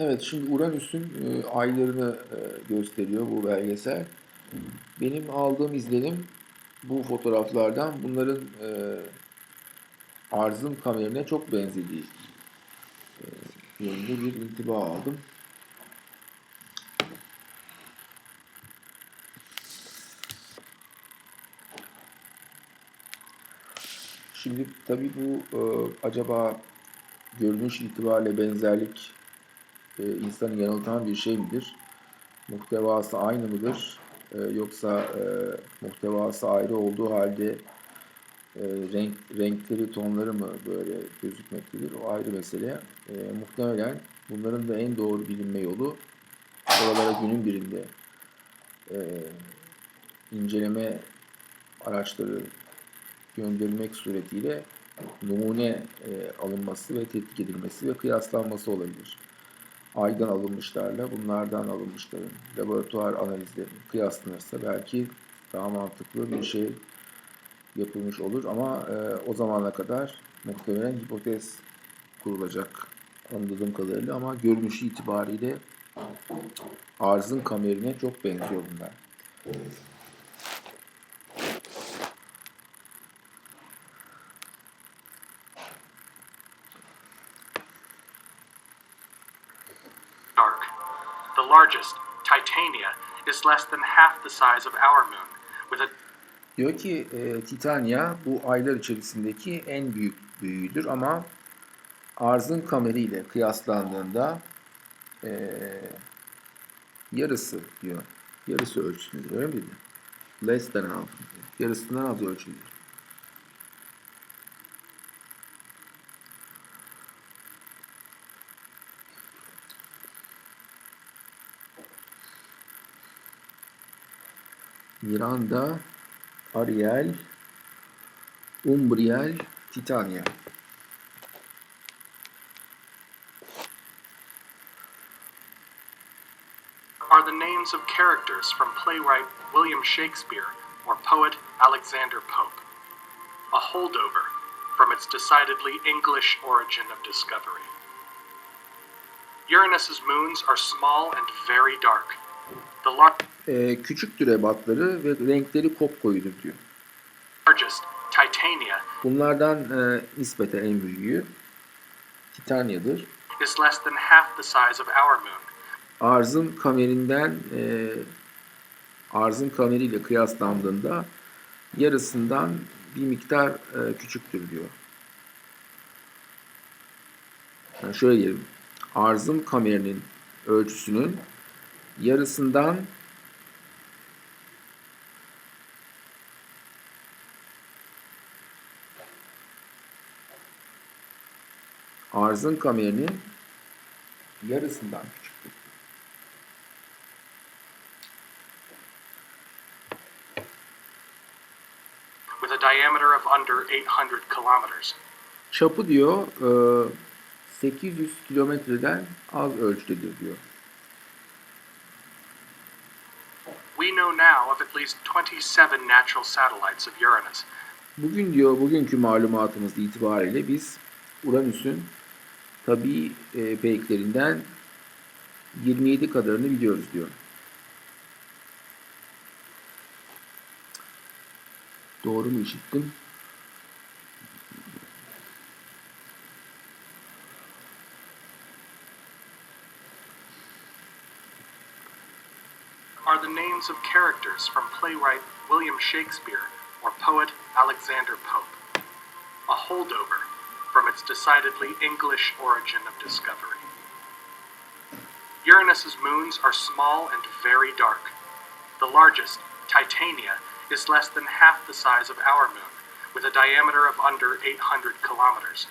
Evet, şimdi Uranüs'ün e, aylarını e, gösteriyor bu belgesel. Benim aldığım izlenim bu fotoğraflardan bunların e, arzın kamerine çok benzediği yönünde bir intiba aldım. Şimdi tabii bu e, acaba görünüş itibariyle benzerlik e, insanı yanıltan bir şey midir? Muhtevası aynı mıdır? E, yoksa e, muhtevası ayrı olduğu halde e, renk renkleri, tonları mı böyle gözükmektedir? O ayrı mesele. E, muhtemelen bunların da en doğru bilinme yolu oralara günün birinde e, inceleme araçları gönderilmek suretiyle numune e, alınması ve tetkik edilmesi ve kıyaslanması olabilir. Aydan alınmışlarla bunlardan alınmışların laboratuvar analizleri kıyaslanırsa belki daha mantıklı bir şey yapılmış olur ama e, o zamana kadar muhtemelen hipotez kurulacak anladığım kadarıyla ama görünüşü itibariyle arzın kamerine çok benziyor bunlar. dark. The largest, Titania, is less than half the size of our moon, with a Diyor ki e, Titania bu aylar içerisindeki en büyük büyüğüdür ama arzın kameriyle kıyaslandığında e, yarısı diyor. Yarısı ölçüsündedir öyle mi? Less than half. Yarısından az ölçüdür. Miranda, Ariel, Umbriel, Titania. are the names of characters from playwright William Shakespeare or poet Alexander Pope. A holdover from its decidedly English origin of discovery. Uranus's moons are small and very dark. The lar- Ee, küçüktür ebatları ve renkleri kopkoyudur diyor. Bunlardan e, nispeten en büyüğü Titania'dır. is less than half the size of our moon, Arzın kamerinden e, arzın kameriyle kıyaslandığında yarısından bir miktar e, küçüktür diyor. Yani şöyle diyelim. Arzın kamerinin ölçüsünün yarısından arzın kamerinin yarısından küçüktür. with a diameter of under 800 kilometers. Çapı diyor e, 800 kilometreden az ölçüdedir diyor. We know now of at least 27 natural satellites of Uranus, Bugün diyor bugünkü malumatımız itibariyle biz Uranüs'ün tabii e, peyklerinden 27 kadarını biliyoruz diyor. Doğru mu işittim? are the names of characters from playwright William Shakespeare or poet Alexander Pope. A holdover from its decidedly English origin of discovery. Uranus's moons are small and very dark. The largest, Titania, is less than half the size of our moon, with a diameter of under 800 kilometers.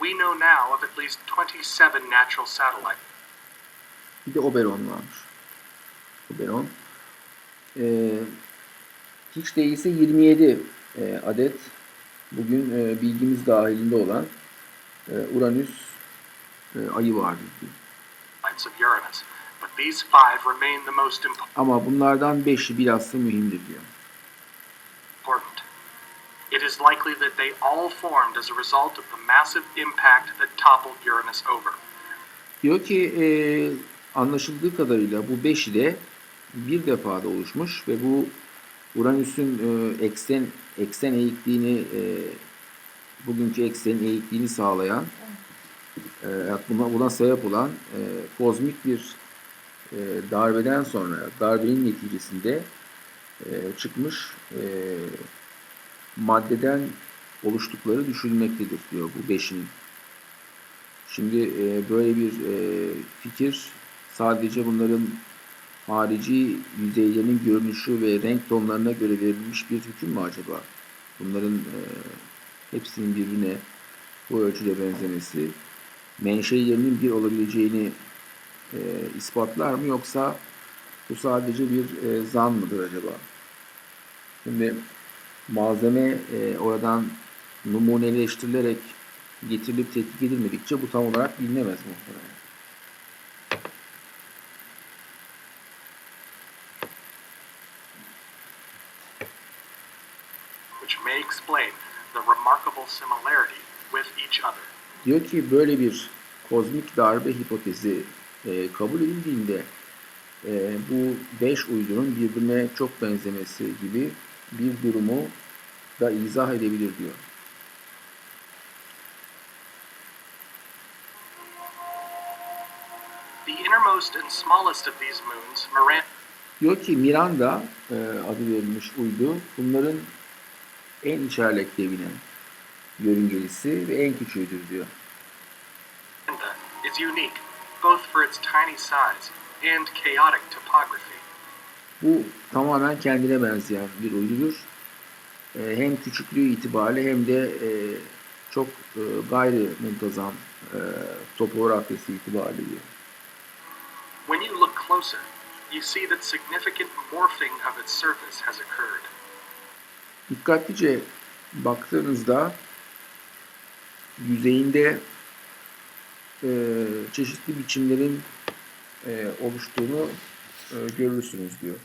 We know now of at least 27 natural satellites. Bir de Oberon varmış. Oberon. Ee, hiç değilse 27 e, adet bugün e, bilgimiz dahilinde olan e, Uranüs e, ayı vardır diyor. Ama bunlardan 5'i bilhassa mühimdir diyor. It is likely that they all formed as a result of the massive impact that toppled Uranus over, Diyor ki e, anlaşıldığı kadarıyla bu 5 ile bir defada oluşmuş ve bu Uranüs'ün e, eksen eksen eğikliğini e, bugünkü eksenin eğikliğini sağlayan e, buna, buna sebep olan e, kozmik bir e, darbeden sonra darbenin neticesinde e, çıkmış e, maddeden oluştukları düşünülmektedir diyor bu beşin. Şimdi e, böyle bir e, fikir sadece bunların harici yüzeylerinin görünüşü ve renk tonlarına göre verilmiş bir hüküm mü acaba? Bunların e, hepsinin birbirine bu ölçüde benzemesi menşeilerinin bir olabileceğini e, ispatlar mı yoksa bu sadece bir e, zan mıdır acaba? Şimdi malzeme e, oradan numuneleştirilerek getirilip tetkik edilmedikçe bu tam olarak bilinemez muhtemelen. Similarity with each other. Diyor ki böyle bir kozmik darbe hipotezi e, kabul edildiğinde e, bu beş uydunun birbirine çok benzemesi gibi bir durumu da izah edebilir diyor. The innermost and smallest of these moons, Miranda, Diyor ki Miranda e, adı verilmiş uydu bunların en içerlek devinen yörüngelisi ve en küçüğüdür diyor. is unique, both for its tiny size and chaotic topography. Bu tamamen kendine benzeyen bir uydudur. E, hem küçüklüğü itibariyle hem de e, çok e, gayri muntazam e, topografyası itibariyle diyor. When you look closer, you see that significant morphing of its surface has occurred. Dikkatlice baktığınızda yüzeyinde e, çeşitli biçimlerin e, oluştuğunu e, görürsünüz diyor.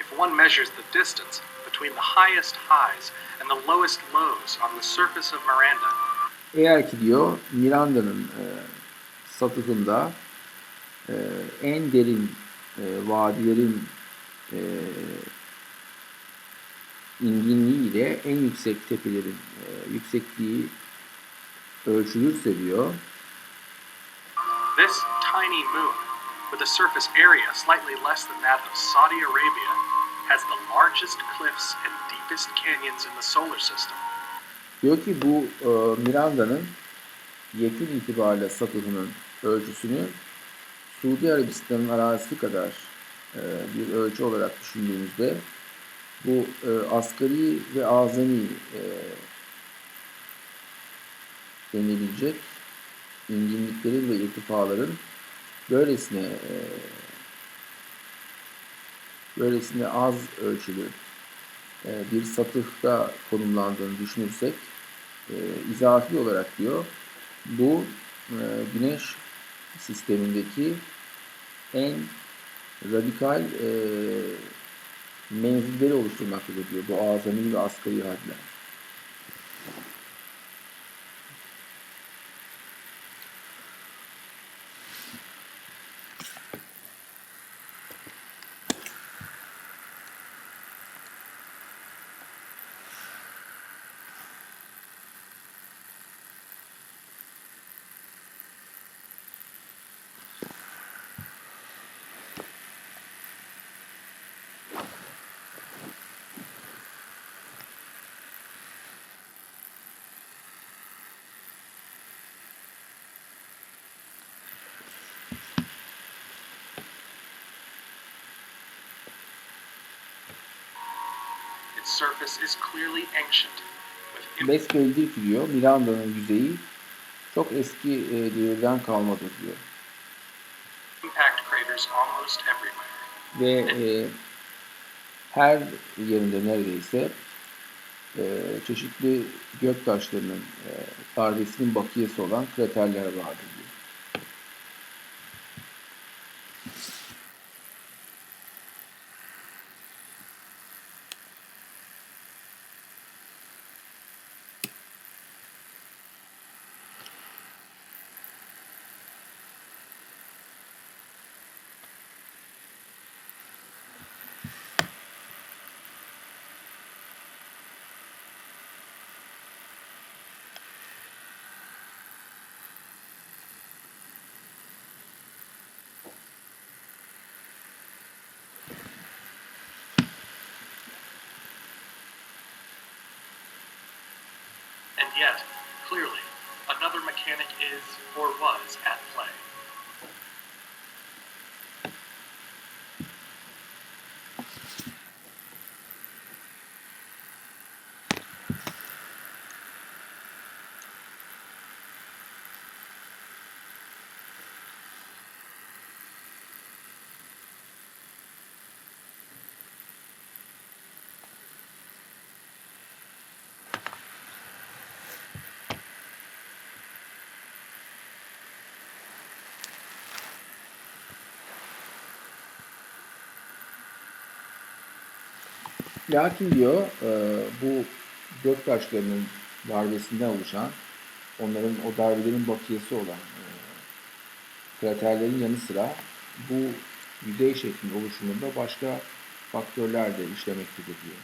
If one measures the distance between the highest highs and the lowest lows on the surface of Miranda, Eğer ki diyor Miranda'nın e, satıhında e, en derin e, vadilerin e, inginliği ile en yüksek tepelerin e, yüksekliği ölçülürse diyor this tiny moon, with a surface area slightly less than that of Saudi Arabia, has the largest cliffs and deepest canyons in the solar system. Diyor ki bu e, Miranda'nın yekün itibariyle satıhının ölçüsünü Suudi Arabistan'ın arazisi kadar e, bir ölçü olarak düşündüğümüzde bu e, asgari ve azami e, denilebilecek inginliklerin ve irtifaların böylesine e, böylesine az ölçülü e, bir satıhta konumlandığını düşünürsek e, izafi olarak diyor bu e, güneş sistemindeki en radikal e, menzilleri oluşturmaktadır diyor bu azami ve asgari hadler. Its surface is clearly ancient, with im- Besbellidir ki diyor Miranda'nın yüzeyi çok eski e, devirden kalmadır diyor. impact craters almost everywhere. Ve e, her yerinde neredeyse e, çeşitli gök taşlarının e, darbesinin bakiyesi olan kraterler vardır diyor. Yet, clearly, another mechanic is or was at play. Lakin diyor e, bu gök taşlarının darbesinden oluşan onların o darbelerin bakiyesi olan e, kraterlerin yanı sıra bu yüzey şeklinin oluşumunda başka faktörler de işlemektedir diyor.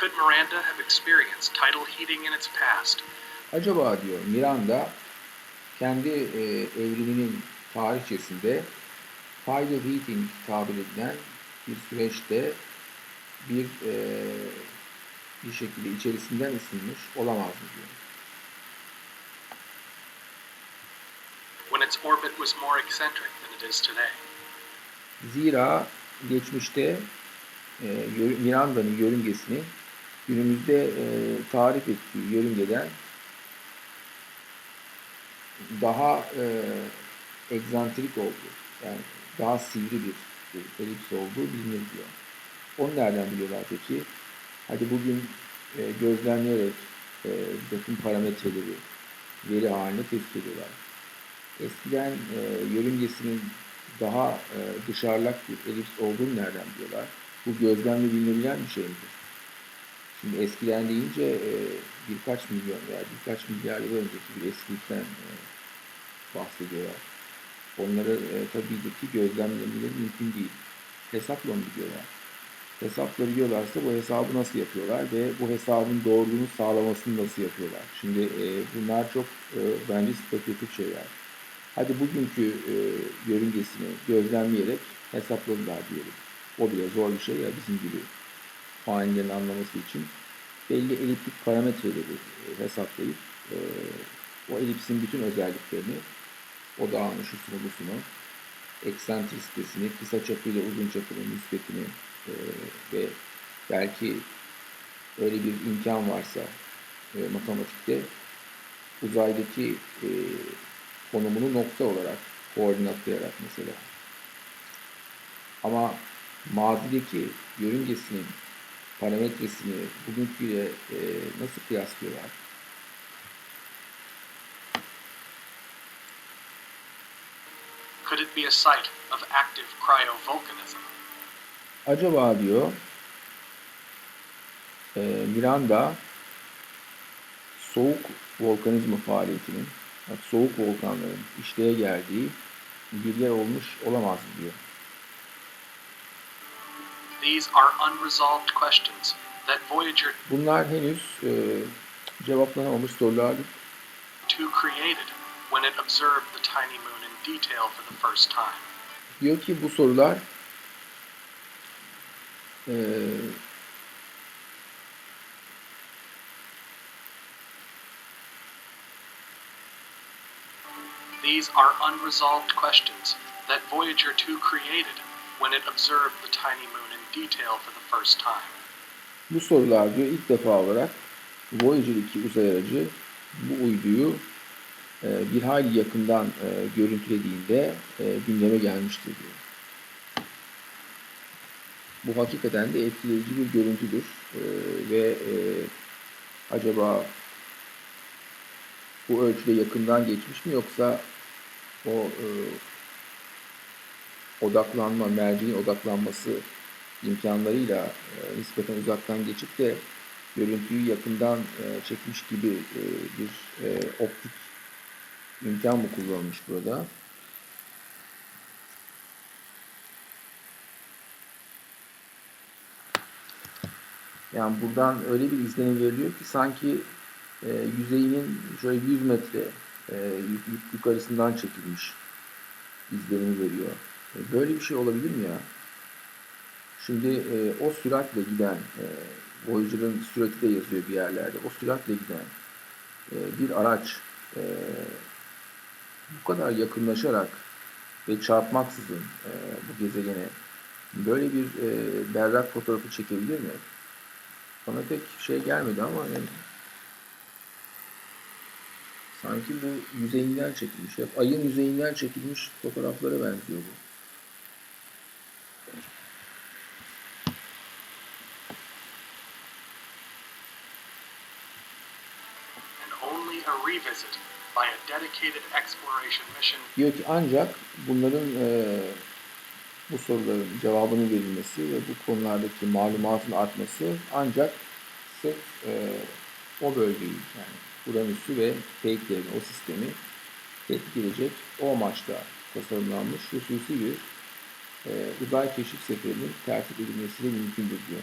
Could Miranda have experienced tidal heating in its past? Acaba diyor Miranda kendi e, evriminin tarihçesinde tidal heating tabir edilen bir süreçte bir e, bir şekilde içerisinden ısınmış olamaz mı diyor. when its orbit was more eccentric than it is today. Zira geçmişte e, Miranda'nın yörüngesini günümüzde e, tarif ettiği yörüngeden daha e, egzantrik olduğu, yani daha sivri bir, bir elips olduğu bilinir. Onu nereden biliyorlar peki? Hadi bugün e, gözlemleyerek e, takım parametreleri veri haline tespit ediyorlar. Eskiden e, yörüngesinin daha e, dışarılak bir elips olduğunu nereden biliyorlar? Bu gözlemle bilinebilen bir şey midir? Şimdi eskiden deyince e, birkaç milyon veya birkaç milyar yıl önceki bir eskilikten e, bahsediyorlar. Onları e, tabii ki gözlemlemeleri mümkün değil. Hesapla mı biliyorlar? Hesapla biliyorlarsa bu hesabı nasıl yapıyorlar ve bu hesabın doğruluğunu sağlamasını nasıl yapıyorlar? Şimdi e, bunlar çok e, bence spekülatif şeyler. Hadi bugünkü e, yörüngesini gözlemleyerek hesapladılar diyelim. O bile zor bir şey ya bizim gibi faillerin anlaması için belli eliptik parametreleri e, hesaplayıp e, o elipsin bütün özelliklerini odağını, şusunu, busunu, eksantrisitesini, kısa çapıyla uzun çapının nispetini e, ve belki öyle bir imkan varsa e, matematikte uzaydaki e, konumunu nokta olarak koordinatlayarak mesela. Ama mazideki yörüngesinin parametresini bugünküyle e, nasıl kıyaslıyorlar? Could it be a site of active cryovolcanism? Acaba diyor e, Miranda soğuk volkanizma faaliyetinin, yani soğuk volkanların işleye geldiği bir yer olmuş olamaz diyor. These are unresolved questions that Voyager Bunlar henüz e, cevaplanamamış sorulardır. 2 created when it observed the tiny moon in detail for the first time. Diyor ki bu sorular e, These are unresolved questions that Voyager 2 created when it observed the tiny moon in detail for the first time. bu sorular diyor ilk defa olarak Voyager 2 uzay aracı bu uyduyu bir hayli yakından e, görüntülediğinde e, gündeme gelmiştir diyor. Bu hakikaten de etkileyici bir görüntüdür E, ve e, acaba bu ölçüde yakından geçmiş mi yoksa o e, odaklanma, merceğin odaklanması imkanlarıyla e, nispeten uzaktan geçip de görüntüyü yakından e, çekmiş gibi e, bir e, optik imkan mı kullanılmış burada? Yani buradan öyle bir izlenim veriliyor ki sanki e, yüzeyinin şöyle 100 metre e, yuk- yuk- yukarısından çekilmiş izlenimi veriyor. E, Böyle bir şey olabilir mi ya? Şimdi e, o süratle giden, e, Voyager'ın sürati de yazıyor bir yerlerde. O süratle giden e, bir araç e, bu kadar yakınlaşarak ve çarpmaksızın e, bu gezegene böyle bir e, berrak fotoğrafı çekebilir mi? Bana pek şey gelmedi ama yani sanki bu yüzeyinden çekilmiş. Hep ayın yüzeyinden çekilmiş fotoğraflara benziyor bu. revisit by a dedicated exploration mission Diyor ki ancak bunların e, bu soruların cevabının verilmesi ve bu konulardaki malumatın artması ancak sırf e, o bölgeyi yani Uranüs'ü ve fake'lerini, o sistemi tetkik edecek o amaçla tasarlanmış hususi bir e, uzay keşif seferinin tertip edilmesiyle mümkündür diyor.